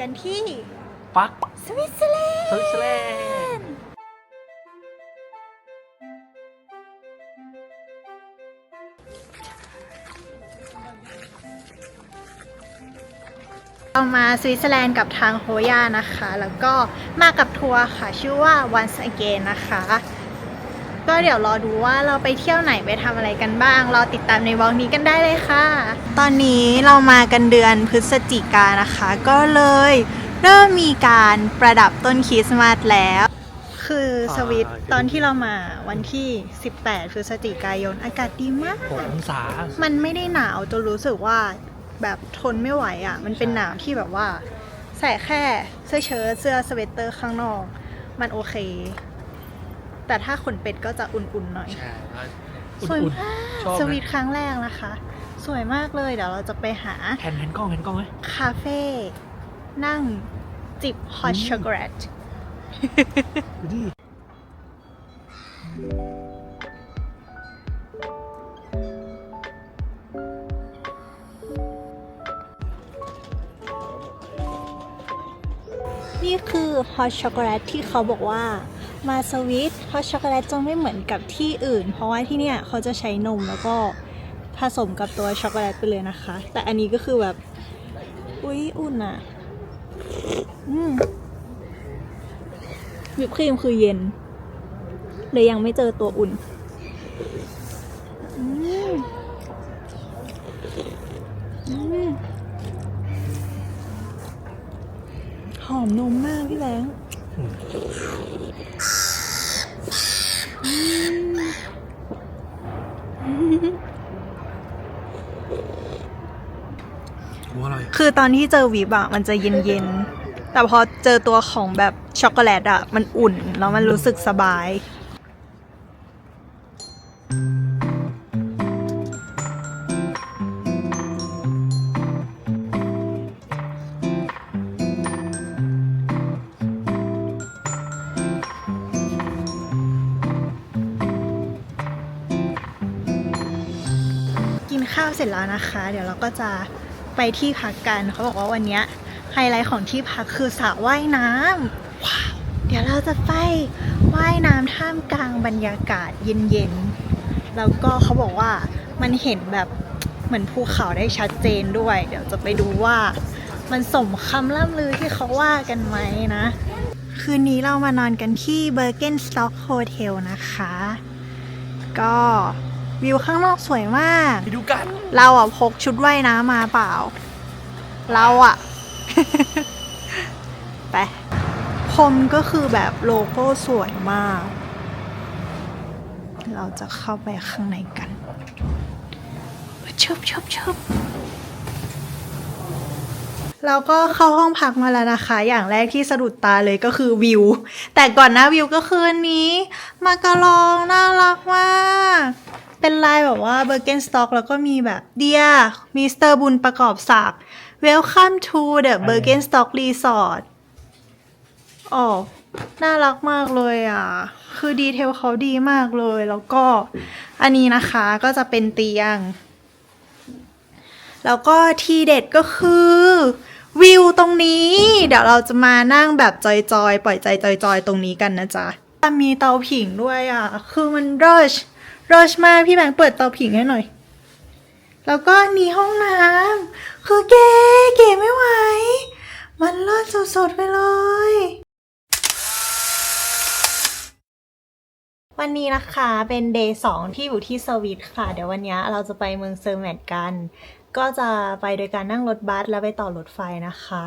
กันที่ปักสวิตเซอร์แลนด์สวิตเซอร์แลนด์เรามาสวิตเซอร์แลนด์กับทางโฮย่านะคะ แล้วก็มากับทัวร์ค่ะ ชื่อว่า Once Again นะคะ ก็เดี๋ยวรอดูว่าเราไปเที่ยวไหนไปทำอะไรกันบ้าง รอติดตามในวอล์กนี้กันได้เลยค่ะ ตอนนี้เรามากันเดือนพฤศจิกายนนะคะ ก็เลยเริ่มมีการประดับต้นคริสต์มาสแล้ว คือสวิตตอนที่เรามาวันที่ 18 พฤศจิกายนอากาศดีมากหกองศา มันไม่ได้หนาวจนรู้สึกว่าแบบทนไม่ไหวอะ มันเป็นหนาวที่แบบว่า ใส่แค่เสื้อเชิ้ตเสื้อสเวตเตอร์ข้างนอก มันโอเค แต่ถ้าขนเป็ดก็จะอุ่นๆหน่อย ใช่แล้วสวยอุ่นมากๆชอบสวีทนะครั้งแรกนะคะ สวยมากเลยเดี๋ยวเราจะไปหา แทนแทนกล้องแทนกล้องไหม คาเฟ่นั่งจิบฮอตอืม ช็อกโกแลตดูดินี่คือฮอตช็อกโกแลตที่เขาบอกว่า มาสวิตฮอตช็อกโกแลตจะไม่เหมือนกับที่อื่น เพราะว่าที่เนี่ยเขาจะใช้นมแล้วก็ผสมกับตัวช็อกโกแลตไปเลยนะคะ แต่อันนี้ก็คือแบบ อุ๊ยอุ่นอะอืมวิปครีมคือเย็นเลยยังไม่เจอตัวอุ่นอืมอืมหอมนมมากพี่แบงค์ หัวอร่อย คือตอนที่เจอวิบอะมันจะเย็นๆแต่พอเจอตัวของแบบช็อกโกแลตอะมันอุ่นแล้วมันรู้สึกสบาย กินข้าวเสร็จแล้วนะคะ เดี๋ยวเราก็จะ ไปที่พักกันเขาบอกว่าวันนี้ไฮไลท์ของที่พักคือสระว่ายน้ำว้าว เดี๋ยวเราจะไปว่ายน้ำท่ามกลางบรรยากาศเย็นๆ แล้วก็เขาบอกว่ามันเห็นแบบเหมือนภูเขาได้ชัดเจนด้วย เดี๋ยวจะไปดูว่ามันสมคำล่ำลือที่เขาว่ากันไหมนะ คืนนี้เรามานอนกันที่ Birkenstock Hotel นะคะ ก็ วิวข้างนอกสวยมาก ไปดูกัน เราอะพกชุดว่ายน้ำมาเปล่า เราอะ ไปพรมก็คือแบบโลโก้สวยมาก เราจะเข้าไปข้างในกันชบชบชบเราก็เข้าห้องพักมาแล้วนะคะ อย่างแรกที่สะดุดตาเลยก็คือวิว แต่ก่อนหน้าวิวก็คืออันนี้ มากะลองน่ารักมาก เป็นลายแบบว่าเบอร์เกนสต็อกแล้วก็มีแบบเดียมิสเตอร์บุญประกอบศักดิ์ Welcome to the Birkenstock Resort อ๋อ น่ารักมากเลยอะ คือดีเทลเขาดีมากเลย แล้วก็อันนี้นะคะก็จะเป็นเตียง แล้วก็ทีเด็ดก็คือ วิวตรงนี้ เดี๋ยวเราจะมานั่งแบบจอยๆ ปล่อยใจจอยๆ ตรงนี้กันนะจ๊ะ มีเตาผิงด้วยอะ คือมันรช รชมากพี่แบงค์เปิดเตาผิงให้หน่อย แล้วก็นี่ห้องน้ำคือเก๋เก๋ไม่ไหว มันเลิศสดๆไปเลย วันนี้นะคะเป็นเดย์สองที่อยู่ที่สวิตค่ะ เดี๋ยววันนี้เราจะไปเมืองเซอร์แมทกัน ก็จะไปโดยการนั่งรถบัสแล้วไปต่อรถไฟนะคะ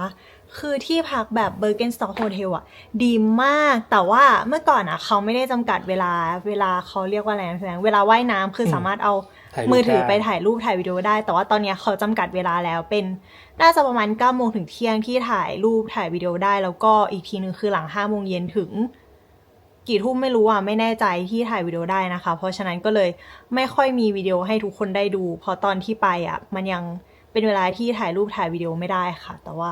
คือที่พักแบบเบอร์เกนสต็อกโฮเทลอะดีมากแต่ว่าเมื่อก่อนอะเขาไม่ได้จำกัดเวลาเวลาเขาเรียกว่าอะไรนะพี่แบงค์เวลาว่ายน้ำคือสามารถเอาถ่ายรูปมือถือได้ ไปถ่ายรูปถ่ายวิดีโอได้ แต่ว่าตอนเนี้ยเขาจำกัดเวลาแล้วเป็นน่าจะประมาณ9ก้าโมงถึงเที่ยงที่ถ่ายรูปถ่ายวิดีโอได้ แล้วก็อีกทีนึงคือหลัง5้าโมงเย็นถึง กี่ทุ่มไม่รู้อะไม่แน่ใจที่ถ่ายวิดีโอได้นะคะ เพราะฉะนั้นก็เลยไม่ค่อยมีวิดีโอให้ทุกคนได้ดูเพราะตอนที่ไปอะมันยังเป็นเวลาที่ถ่ายรูปถ่ายวิดีโอไม่ได้ค่ะ แต่ว่า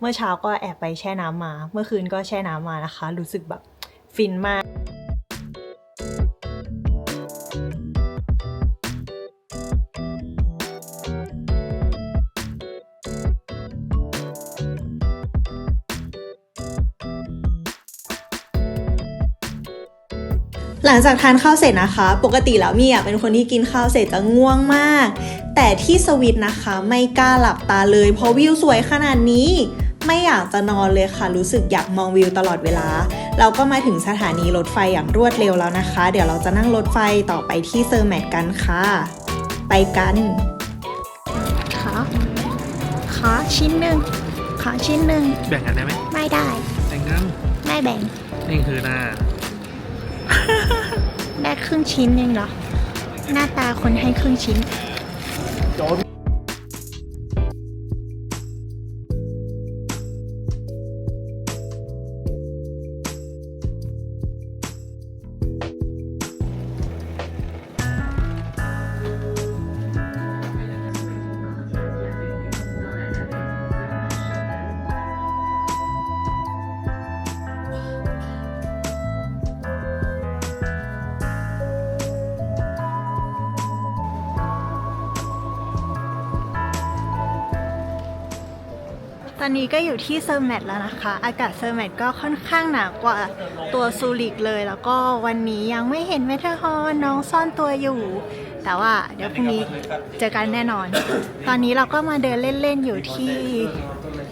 เมื่อเช้าก็แอบไปแช่น้ำมา เมื่อคืนก็แช่น้ำมานะคะ รู้สึกแบบฟินมากหลังจากทานข้าวเสร็จนะคะ ปกติแล้วมี่เป็นคนที่กินข้าวเสร็จจะง่วงมาก แต่ที่สวิตนะคะไม่กล้าหลับตาเลย เพราะวิวสวยขนาดนี้ ไม่อยากจะนอนเลยค่ะ รู้สึกอยากมองวิวตลอดเวลา เราก็มาถึงสถานีรถไฟอย่างรวดเร็วแล้วนะคะ เดี๋ยวเราจะนั่งรถไฟต่อไปที่เซอร์แมทกันค่ะ ไปกันขาขาชิ้นหนึ่งขาชิ้นหนึ่งแบ่งกันได้ไหมไม่ได้ แบ่งกันไม่แบ่ง นี่คือหน้า ได้ครึ่งชิ้นเองเหรอ หน้าตาคนให้ครึ่งชิ้น อนนี้ก็อยู่ที่เซอร์แมทแล้วนะคะ อากาศเซอร์แมทก็ค่อนข้างหนาวกว่าตัวซูริกเลย แล้วก็วันนี้ยังไม่เห็นเมทัลฮอนน้องซ่อนตัวอยู่ แต่ว่าเดี๋ยวพรุ่งนี้เจอกันแน่นอน ตอนนี้เราก็มาเดินเล่นๆอยู่ที่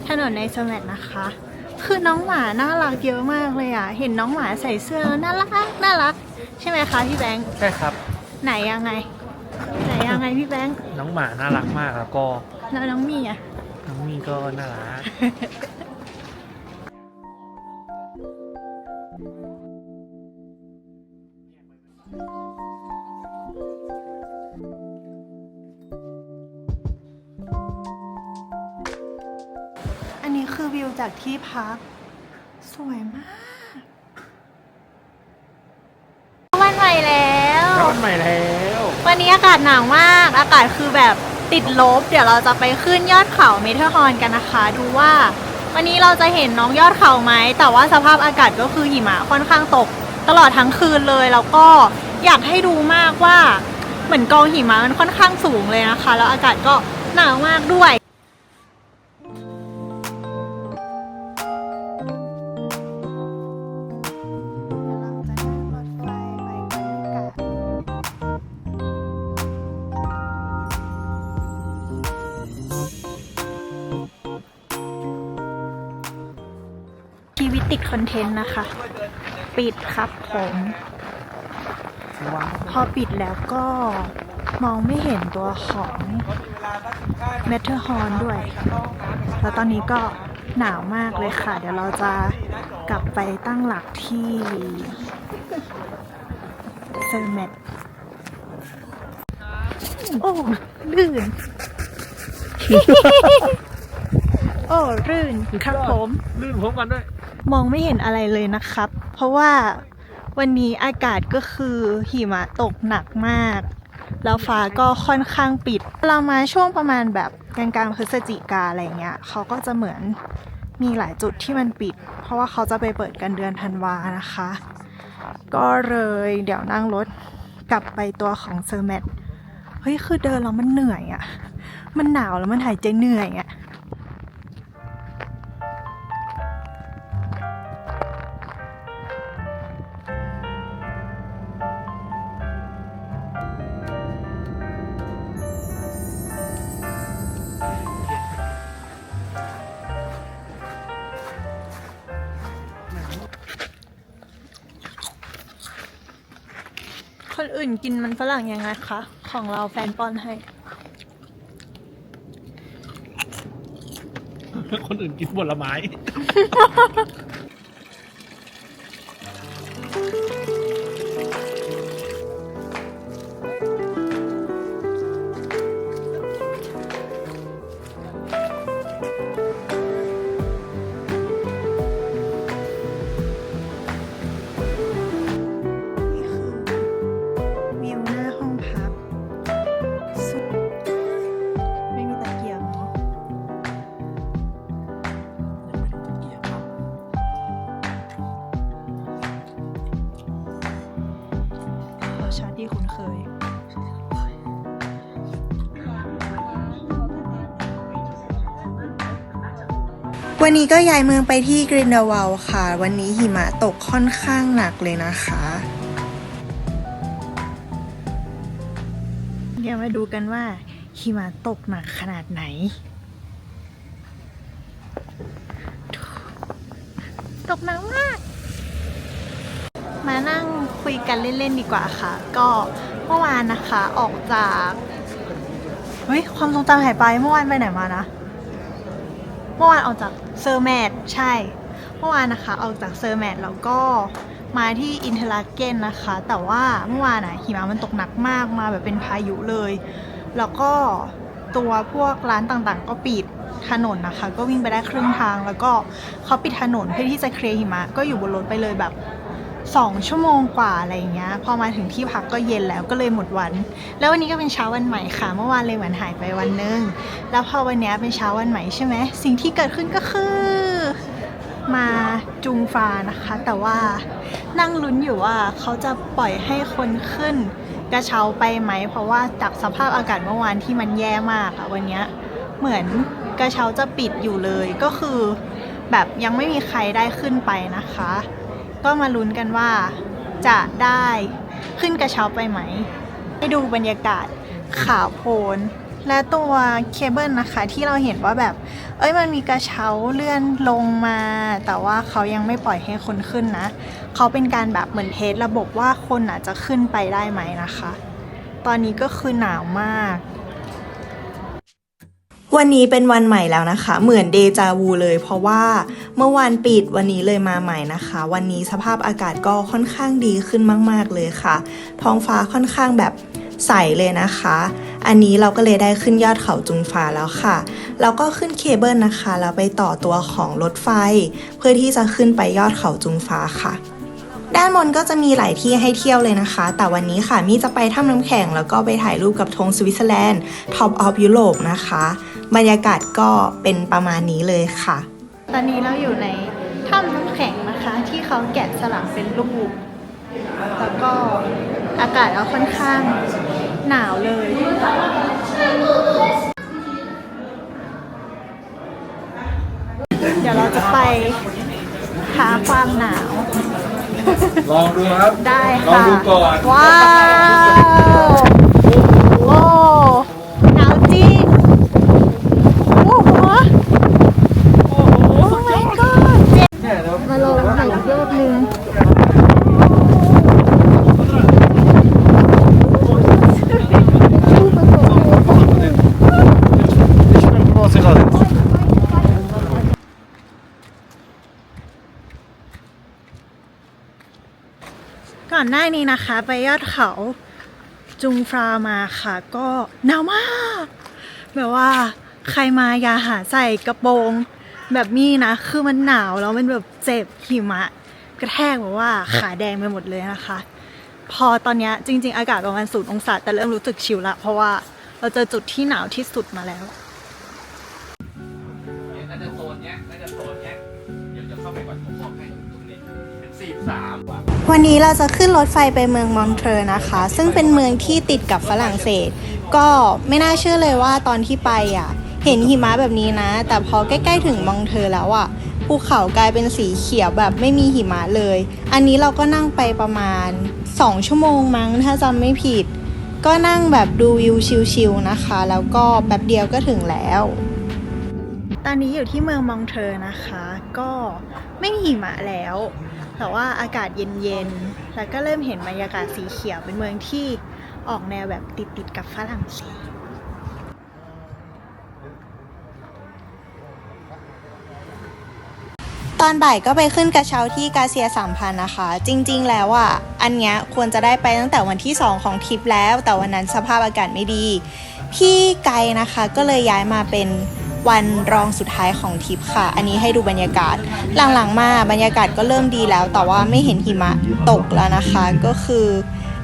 ถนนในเซอร์แมทนะคะ คือน้องหมาน่ารักเยอะมากเลยอะ เห็นน้องหมาใส่เสื้อแล้วน่ารักน่ารัก ใช่ไหมคะพี่แบงค์ใช่ครับ ไหนยังไง ไหนยังไงพี่แบงค์น้องหมาน่ารักมากแล้วก็แล้วน้องมีอะ น้องมีก็น่ารักอันนี้คือวิวจากที่พัก สวยมาก วันใหม่แล้วร้อนใหม่แล้ว วันนี้อากาศหนาวมาก อากาศคือแบบ ติดลบ เดี๋ยวเราจะไปขึ้นยอดเขาเมเทอร์ฮอร์นกันนะคะ ดูว่า วันนี้เราจะเห็นน้องยอดเขาไหม แต่ว่าสภาพอากาศก็คือหิมะค่อนข้างตก ตลอดทั้งคืนเลย แล้วก็อยากให้ดูมากว่า เหมือนกองหิมะมันค่อนข้างสูงเลยนะคะ แล้วอากาศก็หนาวมากด้วย ทนต์นะคะ ปิดครับผมพอปิดแล้วก็มองไม่เห็นตัวของเมทัลฮอร์นด้วย แล้วตอนนี้ก็หนาวมากเลยค่ะ เดี๋ยวเราจะกลับไปตั้งหลักที่เซอร์เมตโอ้ลื่น โอ้รื่นครับผม ลื่นพร้อมกันด้วย มองไม่เห็นอะไรเลยนะครับ เพราะว่าวันนี้อากาศก็คือหิมะตกหนักมาก แล้วฟ้าก็ค่อนข้างปิด เรามาช่วงประมาณแบบกลางๆพฤศจิกาอะไรเงี้ยเขาก็จะเหมือนมีหลายจุดที่มันปิด เพราะว่าเขาจะไปเปิดกันเดือนธันวานะคะ ก็เลยเดี๋ยวนั่งรถกลับไปตัวของเซอร์แมทเฮ้ยคือเดินแล้วมันเหนื่อยอะ่ะ มันหนาวแล้วมันหายใจเหนื่อยอะ่ะ อื่นกินมันฝรั่งยังไงคะ ของเราแฟนป้อนให้ คนอื่นกินผลไม้ ชาติที่คุ้นเคย วันนี้ก็ย้ายเมืองไปที่กรินเดวัลค่ะ วันนี้หิมะตกค่อนข้างหนักเลยนะคะ เดี๋ยวมาดูกันว่าหิมะตกหนักขนาดไหน ตกหนักมาก มานั่ง กันเล่นๆดีกว่าค่ะ ก็เมื่อวานนะคะออกจากเฮ้ยความทรงจำหายไปเมื่อวานไปไหนมานะ เมื่อวานออกจากเซอร์แมทใช่ เมื่อวานนะคะออกจากเซอร์แมทแล้วก็มาที่อินเทอร์ลาเกนนะคะ แต่ว่าเมื่อวานอะหิมะมันตกหนักมากมาแบบเป็นพายุเลย แล้วก็ตัวพวกร้านต่างๆ ก็ปิดถนนนะคะ ก็วิ่งไปได้ครึ่งทางแล้วก็เขาปิดถนนเพื่อที่จะเคลียร์หิมะก็อยู่บนรถไปเลยแบบ สองชั่วโมงกว่าอะไรอย่างเงี้ย พอมาถึงที่พักก็เย็นแล้วก็เลยหมดวัน แล้ววันนี้ก็เป็นเช้าวันใหม่ค่ะ เมื่อวานเลยเหมือนหายไปวันหนึง แล้วพอวันนี้เป็นเช้าวันใหม่ใช่ไหม สิ่งที่เกิดขึ้นก็คือ มาจุงฟานะคะ แต่ว่านั่งลุ้นอยู่ว่าเขาจะปล่อยให้คนขึ้นกระเช้าไปไหม เพราะว่าจากสภาพอากาศเมื่อวานที่มันแย่มากอะวันนี้เหมือนกระเช้าจะปิดอยู่เลยก็คือ แบบยังไม่มีใครได้ขึ้นไปนะคะ ก็มาลุ้นกันว่าจะได้ขึ้นกระเช้าไปไหม ให้ดูบรรยากาศขาวโพลและตัวเคเบิลนะคะที่เราเห็นว่าแบบ เอ้ยมันมีกระเช้าเลื่อนลงมา แต่ว่าเขายังไม่ปล่อยให้คนขึ้นนะ เขาเป็นการแบบเหมือนเทสระบบว่าคนอาจจะขึ้นไปได้ไหมนะคะ ตอนนี้ก็คือหนาวมาก วันนี้เป็นวันใหม่แล้วนะคะ เหมือนเดจาวูเลย เพราะว่าเมื่อวานปิดวันนี้เลยมาใหม่นะคะ วันนี้สภาพอากาศก็ค่อนข้างดีขึ้นมาก ๆเลยค่ะ ท้องฟ้าค่อนข้างแบบใสเลยนะคะ อันนี้เราก็เลยได้ขึ้นยอดเขาจุงฟ้าแล้วค่ะแล้วก็ขึ้นเคเบิลนะคะแล้วไปต่อตัวของรถไฟ เพื่อที่จะขึ้นไปยอดเขาจุงฟ้าค่ะด้านบนก็จะมีหลายที่ให้เที่ยวเลยนะคะ แต่วันนี้ค่ะมี่จะไปถ้ำน้ำแข็งแล้วก็ไปถ่ายรูปกับธงสวิตเซอร์แลนด์ท็อปออฟยุโรปนะคะ บรรยากาศก็เป็นประมาณนี้เลยค่ะ ตอนนี้เราอยู่ในถ้ำน้ำแข็งนะคะ ที่เขาแกะสลักเป็นรูปแล้วก็อากาศก็ค่อนข้างหนาวเลยเดี๋ยวเราจะไปหาความหนาว ลองดูครับ ได้ลองค่ะดูก่อน ว้าว โอ้หนาวจริง โอ้โห โอ้ my god มาลองใหม่อีกรอบนึง ก่อนหน้านี้นะคะ ไปยอดเขาจุงฟรามาค่ะ ก็หนาวมากแบบว่าใครมาอย่าหาใส่กระโปรงแบบนี้นะ คือมันหนาวแล้วมันแบบเจ็บหิมะ กระแทกแบบว่าขาแดงไปหมดเลยนะคะ พอตอนเนี้ยจริง ๆ อากาศประมาณศูนย์องศา แต่เริ่มรู้สึกชิลละ เพราะว่าเราเจอจุดที่หนาวที่สุดมาแล้วน่าจะโซนเนี้ยน่าจะโซนเนี้ยเดี๋ยวจะเข้าไปก่อนผมบอกให้ตรงนี้เป็นสี่สาม วันนี้เราจะขึ้นรถไฟไปเมืองมอนเทรนะคะ ซึ่งเป็นเมืองที่ติดกับฝรั่งเศส ก็ไม่น่าเชื่อเลยว่าตอนที่ไปอะ เห็นหิมะแบบนี้นะ แต่พอใกล้ๆถึงมองเทอแล้วอะภูเขากลายเป็นสีเขียวแบบไม่มีหิมะเลย อันนี้เราก็นั่งไปประมาณ 2 ชั่วโมงมั้งถ้าจำไม่ผิด ก็นั่งแบบดูวิวชิลๆนะคะ แล้วก็แป๊บเดียวก็ถึงแล้ว ตอนนี้อยู่ที่เมืองมองเทอร์นะคะ ก็ไม่มีหิมะแล้ว แต่ว่าอากาศเย็นๆ แล้วก็เริ่มเห็นบรรยากาศสีเขียวเป็นเมืองที่ออกแนวแบบติดๆกับฝรั่งเศสตอนบ่ายก็ไปขึ้นกระเช้าที่กาเซียสามพันนะคะ จริงๆแล้วอะ อันเนี้ยควรจะได้ไปตั้งแต่วันที่ 2 ของทริปแล้ว แต่วันนั้นสภาพอากาศไม่ดี พี่ไกนะคะก็เลยย้ายมาเป็น วันรองสุดท้ายของทริปค่ะ อันนี้ให้ดูบรรยากาศ หลังๆมาบรรยากาศก็เริ่มดีแล้ว แต่ว่าไม่เห็นหิมะตกแล้วนะคะ ก็คือ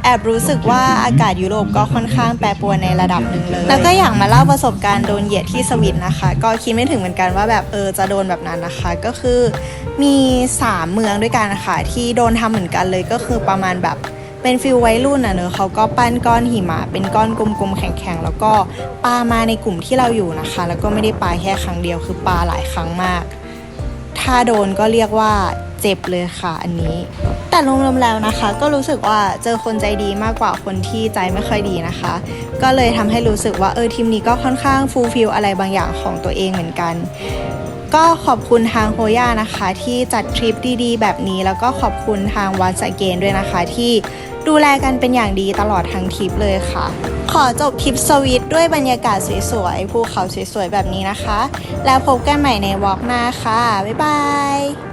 แอบรู้สึกว่าอากาศยุโรปก็ค่อนข้างแปรปรวนในระดับหนึ่งเลย แล้วก็อยากมาเล่าประสบการณ์โดนเหยียดที่สวิตนะคะ ก็คิดไม่ถึงเหมือนกันว่าแบบเออจะโดนแบบนั้นนะคะ ก็คือมี 3 เมืองด้วยกันนะคะที่โดนทำเหมือนกันเลยก็คือประมาณแบบ เป็นฟิลวัยรุ่นอะเนอะเขาก็ปั้นก้อนหิมะเป็นก้อนกลมๆแข็งๆแล้วก็ปามาในกลุ่มที่เราอยู่นะคะ แล้วก็ไม่ได้ปาแค่ครั้งเดียวคือปาหลายครั้งมาก ถ้าโดนก็เรียกว่าเจ็บเลยค่ะอันนี้ แต่รวมๆแล้วนะคะ ก็รู้สึกว่าเจอคนใจดีมากกว่าคนที่ใจไม่ค่อยดีนะคะ ก็เลยทำให้รู้สึกว่าเออทีมนี้ก็ค่อนข้างฟูลฟิลอะไรบางอย่างของตัวเองเหมือนกันก็ขอบคุณทางโฮย่านะคะ ที่จัดทริปดีๆ แบบนี้ แล้วก็ขอบคุณทางวันสเกนด้วยนะคะที่ ดูแลกันเป็นอย่างดีตลอดทั้งทริปเลยค่ะ ขอจบทริปสวิตด้วยบรรยากาศสวยๆภูเขาสวยๆแบบนี้นะคะ แล้วพบกันใหม่ในวอล์กหน้าค่ะ บ๊ายบาย